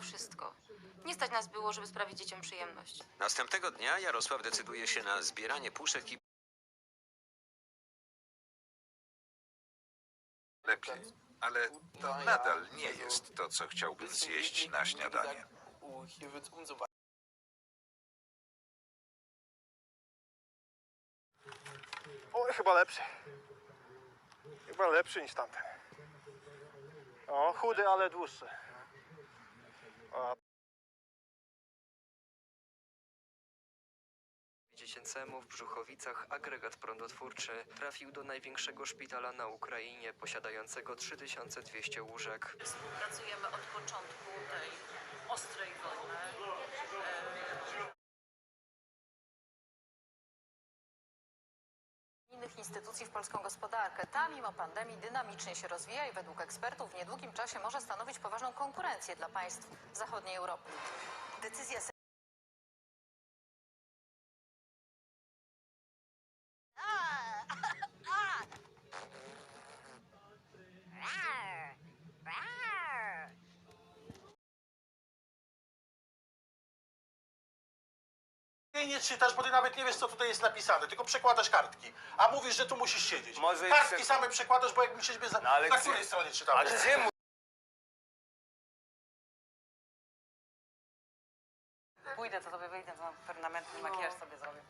Wszystko. Nie stać nas było, żeby sprawić dzieciom przyjemność. Następnego dnia Jarosław decyduje się na zbieranie puszek i Lepiej, ale to nadal nie jest to, co chciałbym zjeść na śniadanie. O, chyba lepszy. Chyba lepszy niż tamten. O, chudy, ale dłuższy. A, dziecięcemu w Brzuchowicach agregat prądotwórczy trafił do największego szpitala na Ukrainie, posiadającego 3200 łóżek. Współpracujemy od początku innych instytucji w polską gospodarkę. Ta mimo pandemii dynamicznie się rozwija i według ekspertów w niedługim czasie może stanowić poważną konkurencję dla państw zachodniej Europy. Decyzja Ty nie czytasz, bo ty nawet nie wiesz, co tutaj jest napisane, tylko przekładasz kartki. A mówisz, że tu musisz siedzieć. Może kartki jeszcze- same przekładasz, bo jak musieliśmy za... No ale na gdzie- której stronie czytałeś? A gdzie mu... Pójdę, to sobie wyjdę, to permanentny makijaż sobie zrobię.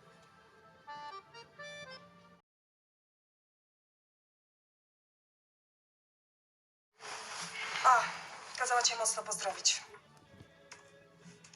A, kazała cię mocno pozdrowić.